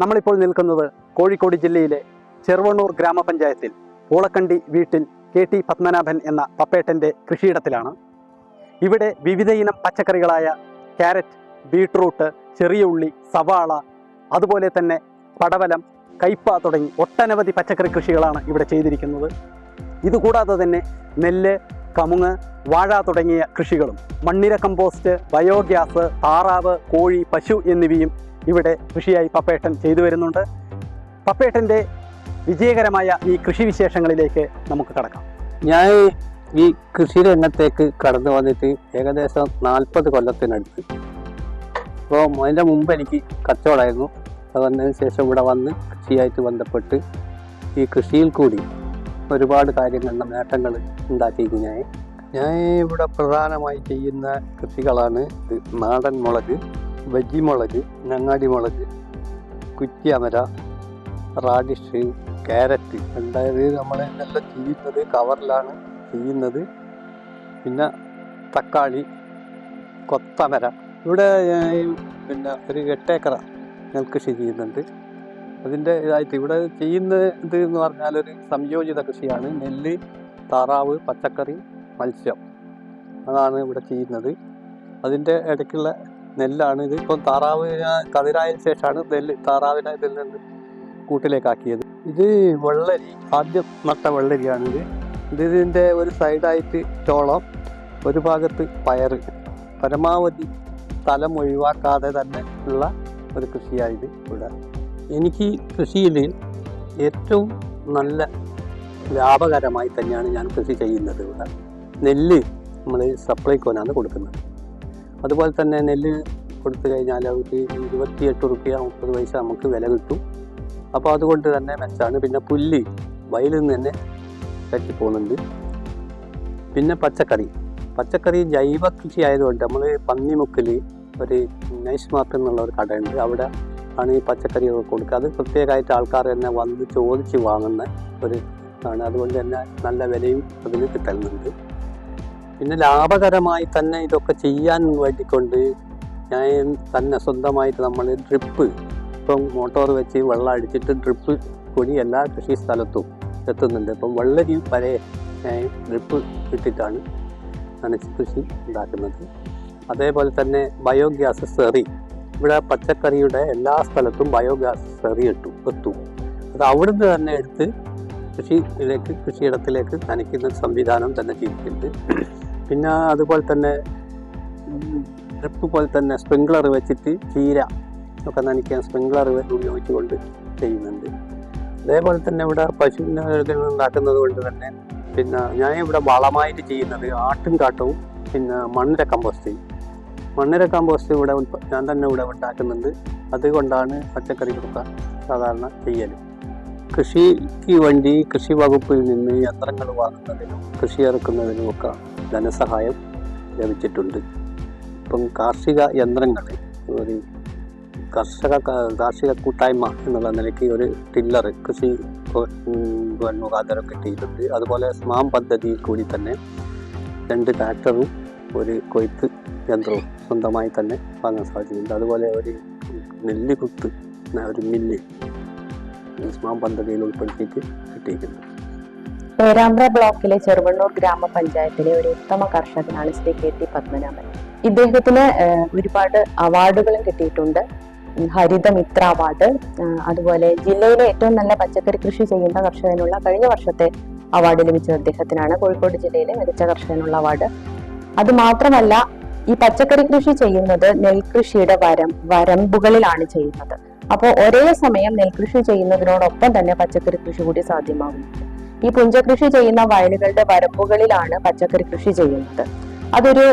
നമ്മളിപ്പോൾ നിൽക്കുന്നത് കോഴിക്കോട് ജില്ലയിലെ ചെറുവണ്ണൂർ ഗ്രാമപഞ്ചായത്തിൽ പൂളക്കണ്ടി വീട്ടിൽ കെ ടി പത്മനാഭൻ എന്ന പപ്പേട്ടന്റെ കൃഷിയിടത്തിലാണ്. ഇവിടെ വിവിധയിനം പച്ചക്കറികളായ ക്യാരറ്റ് ബീട്രൂട്ട് ചെറിയ ഉള്ളി സവാള അതുപോലെ തന്നെ പടവലം കയ്പ തുടങ്ങി ഒട്ടനവധി പച്ചക്കറി കൃഷികളാണ് ഇവിടെ ചെയ്തിരിക്കുന്നത്. ഇതുകൂടാതെ തന്നെ നെല്ല് കമുങ്ങ് വാഴ തുടങ്ങിയ കൃഷികളും മണ്ണിര കമ്പോസ്റ്റ് ബയോഗ്യാസ് താറാവ് കോഴി പശു എന്നിവയും ഇവിടെ കൃഷിയായി പപ്പേട്ടൻ ചെയ്തു വരുന്നുണ്ട്. പപ്പേട്ടന്റെ വിജയകരമായ ഈ കൃഷി വിശേഷങ്ങളിലേക്ക് നമുക്ക് കടക്കാം. ഞാൻ ഈ കൃഷി രംഗത്തേക്ക് കടന്നു വന്നിട്ട് ഏകദേശം നാൽപ്പത് കൊല്ലത്തിനടുത്ത്. അപ്പോൾ അതിന്റെ മുമ്പ് എനിക്ക് കച്ചവടമായിരുന്നു. അത് വന്നതിന് ശേഷം ഇവിടെ വന്ന് കൃഷിയായിട്ട് ബന്ധപ്പെട്ട് ഈ കൃഷിയിൽ കൂടി ഒരുപാട് കാര്യങ്ങൾ നേട്ടങ്ങൾ ഉണ്ടാക്കിയിരിക്കും ഞാൻ. ഞാൻ ഇവിടെ പ്രധാനമായി ചെയ്യുന്ന കൃഷികളാണ് ഇത് നാടൻ മുളക് വെജി മുളക് നങ്ങാടി മുളക് കുറ്റിയമര റാഡിഷ് ക്യാരറ്റ്. അതായത് നമ്മൾ ഇതെല്ലാം ചെയ്യുന്നത് കവറിലാണ് ചെയ്യുന്നത്. പിന്നെ തക്കാളി കൊത്തമര. ഇവിടെ പിന്നെ ഒരു എട്ടേക്കറ നെൽകൃഷി ചെയ്യുന്നുണ്ട്. അതിന്റെ ഇതായിട്ട് ഇവിടെ ചെയ്യുന്ന ഇത് എന്ന് പറഞ്ഞാൽ ഒരു സംയോജിത കൃഷിയാണ്. നെല്ല് താറാവ് പച്ചക്കറി മത്സ്യം. അതാണ് ഇവിടെ ചെയ്യുന്നത്. അതിന്റെ ഇടയ്ക്കുള്ള നെല്ലാണ്. ഇത് ഇപ്പം താറാവ് കതിരായതിനു ശേഷമാണ് നെല്ല് താറാവിനെ നിന്ന് കൂട്ടിലേക്കാക്കിയത്. ഇത് വെള്ളരി ആദ്യം നട്ട വെള്ളരിയാണിത് ഇത്. ഇതിന്റെ ഒരു സൈഡായിട്ട് ചോളം ഒരു ഭാഗത്ത് പയറ്. പരമാവധി സ്ഥലം ഒഴിവാക്കാതെ തന്നെ ഉള്ള ഒരു കൃഷിയായത് ഇവിടെ. എനിക്ക് കൃഷിയിൽ ഏറ്റവും നല്ല ലാഭകരമായി തന്നെയാണ് ഞാൻ കൃഷി ചെയ്യുന്നത് ഇവിടെ. നെല്ല് നമ്മൾ സപ്ലൈക്കോനാണ് കൊടുക്കുന്നത്. അതുപോലെ തന്നെ നെല്ല് കൊടുത്തു കഴിഞ്ഞാൽ അവർക്ക് ഇരുപത്തിയെട്ട് റുപ്യ മുപ്പത് പൈസ നമുക്ക് വില കിട്ടും. അപ്പോൾ അതുകൊണ്ട് തന്നെ മെച്ചാണ്. പിന്നെ പുല്ല് വയലിൽ നിന്ന് തന്നെ കറ്റിപ്പോകുന്നുണ്ട് പിന്നെ പച്ചക്കറി. പച്ചക്കറി ജൈവ കൃഷി ആയതുകൊണ്ട് നമ്മൾ പന്നിമുക്കിൽ ഒരു നൈസ് മാർട്ട് എന്നുള്ള ഒരു കടയുണ്ട്. അവിടെ ആണ് ഈ പച്ചക്കറികൾ കൊടുക്കുക. അത് പ്രത്യേകമായിട്ട് ആൾക്കാർ തന്നെ വന്ന് ചോദിച്ച് വാങ്ങുന്ന ഒരു ആണ് അതുകൊണ്ട് തന്നെ നല്ല വിലയും അതിന് കിട്ടുന്നുണ്ട് പിന്നെ ലാഭകരമായി തന്നെ ഇതൊക്കെ ചെയ്യാൻ വേണ്ടിക്കൊണ്ട് ഞാൻ തന്നെ സ്വന്തമായിട്ട് നമ്മൾ ഡ്രിപ്പ് ഇപ്പം മോട്ടോർ വെച്ച് വെള്ളം അടിച്ചിട്ട് ഡ്രിപ്പ് കൂടി എല്ലാ കൃഷി സ്ഥലത്തും എത്തുന്നുണ്ട്. ഇപ്പം വെള്ളരി വരെ ഡ്രിപ്പ് ഇട്ടിട്ടാണ് നനച്ച് കൃഷി ഉണ്ടാക്കുന്നത്. അതേപോലെ തന്നെ ബയോഗ്യാസ് സെറി. ഇവിടെ പച്ചക്കറിയുടെ എല്ലാ സ്ഥലത്തും ബയോഗ്യാസ് സെറി ഇട്ടു എത്തും. അത് അവിടുന്ന് തന്നെ എടുത്ത് കൃഷിയിലേക്ക് കൃഷിയിടത്തിലേക്ക് നനയ്ക്കുന്ന സംവിധാനം തന്നെ ചെയ്തിട്ടുണ്ട്. പിന്നെ അതുപോലെ തന്നെ ഡ്രിപ്പ് പോലെ തന്നെ സ്പ്രിങ്ക്ലർ വെച്ചിട്ട് ചീര ഒക്കെ നനയ്ക്കാൻ സ്പ്രിങ്ക്ലർ ഉപയോഗിച്ചുകൊണ്ട് ചെയ്യുന്നുണ്ട്. അതേപോലെ തന്നെ ഇവിടെ പശുവിനെ ഉണ്ടാക്കുന്നത് കൊണ്ട് തന്നെ പിന്നെ ഞാൻ ഇവിടെ വളമായിട്ട് ചെയ്യുന്നത് ആട്ടും കാട്ടവും പിന്നെ മണ്ണിര കമ്പോസ്റ്റ്. മണ്ണിര കമ്പോസ്റ്റ് ഇവിടെ ഞാൻ തന്നെ ഇവിടെ ഉണ്ടാക്കുന്നുണ്ട്. അതുകൊണ്ടാണ് പച്ചക്കറികളൊക്കെ സാധാരണ ചെയ്യൽ കൃഷിക്ക് വേണ്ടി കൃഷി വകുപ്പിൽ നിന്ന് യന്ത്രങ്ങൾ വാങ്ങുന്നതിനും കൃഷി ഇറക്കുന്നതിനും ഒക്കെ ധനസഹായം ലഭിച്ചിട്ടുണ്ട്. ഇപ്പം കാർഷിക യന്ത്രങ്ങൾ ഒരു കർഷക കാർഷിക കൂട്ടായ്മ എന്നുള്ള നിലയ്ക്ക് ഒരു ടില്ലർ കൃഷി മുഖാന്തരം കിട്ടിയിട്ടുണ്ട്. അതുപോലെ സ്മാം പദ്ധതിയിൽ കൂടി തന്നെ രണ്ട് ട്രാക്ടറും ഒരു കൊയ്ത്ത് യന്ത്രവും സ്വന്തമായി തന്നെ വാങ്ങാൻ സാധിച്ചിട്ടുണ്ട്. അതുപോലെ ഒരു നെല്ല് കുത്ത് ഒരു മില്ല് ഈ സ്മാം പദ്ധതിയിൽ ഉൾപ്പെടുത്തിയിട്ട് കിട്ടിയിട്ടുണ്ട് പേരാമ്പ്ര ബ്ലോക്കിലെ ചെറുവണ്ണൂർ ഗ്രാമപഞ്ചായത്തിലെ ഒരു ഉത്തമ കർഷകനാണ് ശ്രീ കെ ടി പത്മനാഭൻ. ഇദ്ദേഹത്തിന് ഒരുപാട് അവാർഡുകളും കിട്ടിയിട്ടുണ്ട്. ഹരിത മിത്ര അവാർഡ് അതുപോലെ ജില്ലയിലെ ഏറ്റവും നല്ല പച്ചക്കറി കൃഷി ചെയ്യുന്ന കർഷകനുള്ള കഴിഞ്ഞ വർഷത്തെ അവാർഡ് ലഭിച്ചത് അദ്ദേഹത്തിനാണ്. കോഴിക്കോട് ജില്ലയിലെ മികച്ച കർഷകനുള്ള അവാർഡ്. അത് മാത്രമല്ല ഈ പച്ചക്കറി കൃഷി ചെയ്യുന്നത് നെൽകൃഷിയുടെ വരം വരമ്പുകളിലാണ് ചെയ്യുന്നത്. അപ്പോൾ ഒരേ സമയം നെൽകൃഷി ചെയ്യുന്നതിനോടൊപ്പം തന്നെ പച്ചക്കറി കൃഷി കൂടി സാധ്യമാകും ഈ പുഞ്ചകൃഷി ചെയ്യുന്ന വയലുകളുടെ വരമ്പുകളിലാണ് പച്ചക്കറി കൃഷി ചെയ്യുന്നത്. അതൊരു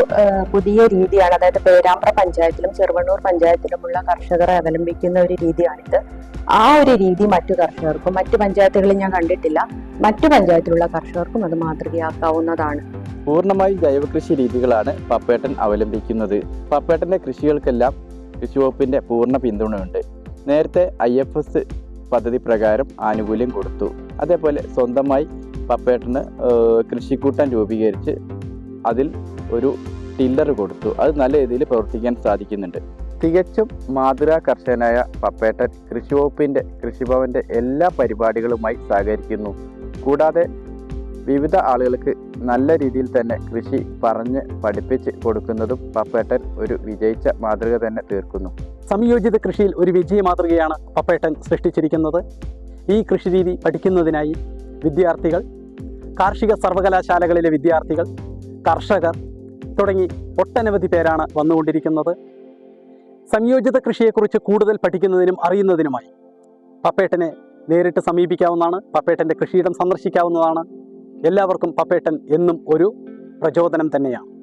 പുതിയ രീതിയാണ്. അതായത് പേരാമ്പ്ര പഞ്ചായത്തിലും ചെറുവണ്ണൂർ പഞ്ചായത്തിലുമുള്ള കർഷകരെ അവലംബിക്കുന്ന ഒരു രീതിയാണിത്. ആ ഒരു രീതി മറ്റു കർഷകർക്കും മറ്റു പഞ്ചായത്തുകളിൽ ഞാൻ കണ്ടിട്ടില്ല. മറ്റു പഞ്ചായത്തിലുള്ള കർഷകർക്കും അത് മാതൃകയാക്കാവുന്നതാണ്. പൂർണമായും ജൈവകൃഷി രീതികളാണ് പപ്പേട്ടൻ അവലംബിക്കുന്നത്. പപ്പേട്ടന്റെ കൃഷികൾക്കെല്ലാം കൃഷി വകുപ്പിന്റെ പൂർണ പിന്തുണയുണ്ട്. നേരത്തെ ഐ എഫ് എസ് പദ്ധതി പ്രകാരം ആനുകൂല്യം കൊടുത്തു. അതേപോലെ സ്വന്തമായി പപ്പേട്ടന് കൃഷിക്കൂട്ടം രൂപീകരിച്ച് അതിൽ ഒരു ടില്ലർ കൊടുത്തു. അത് നല്ല രീതിയിൽ പ്രവർത്തിക്കാൻ സാധിക്കുന്നുണ്ട്. തികച്ചും മാതൃ കർഷകനായ പപ്പേട്ടൻ കൃഷിവകുപ്പിന്റെ കൃഷിഭവന്റെ എല്ലാ പരിപാടികളുമായി സഹകരിക്കുന്നു. കൂടാതെ വിവിധ ആളുകൾക്ക് നല്ല രീതിയിൽ തന്നെ കൃഷി പറഞ്ഞ് പഠിപ്പിച്ച് കൊടുക്കുന്നതും പപ്പേട്ടൻ ഒരു വിജയിച്ച മാതൃക തന്നെ തീർക്കുന്നു. സംയോജിത കൃഷിയിൽ ഒരു വിജയ മാതൃകയാണ് പപ്പേട്ടൻ സൃഷ്ടിച്ചിരിക്കുന്നത്. ഈ കൃഷിരീതി പഠിക്കുന്നതിനായി വിദ്യാർത്ഥികൾ കാർഷിക സർവകലാശാലകളിലെ വിദ്യാർത്ഥികൾ കർഷകർ തുടങ്ങി ഒട്ടനവധി പേരാണ് വന്നുകൊണ്ടിരിക്കുന്നത്. സംയോജിത കൃഷിയെക്കുറിച്ച് കൂടുതൽ പഠിക്കുന്നതിനും അറിയുന്നതിനുമായി പപ്പേട്ടനെ നേരിട്ട് സമീപിക്കാവുന്നതാണ്. പപ്പേട്ടന്റെ കൃഷിയിടം സന്ദർശിക്കാവുന്നതാണ്. എല്ലാവർക്കും പപ്പേട്ടൻ എന്നും ഒരു പ്രചോദനം തന്നെയാണ്.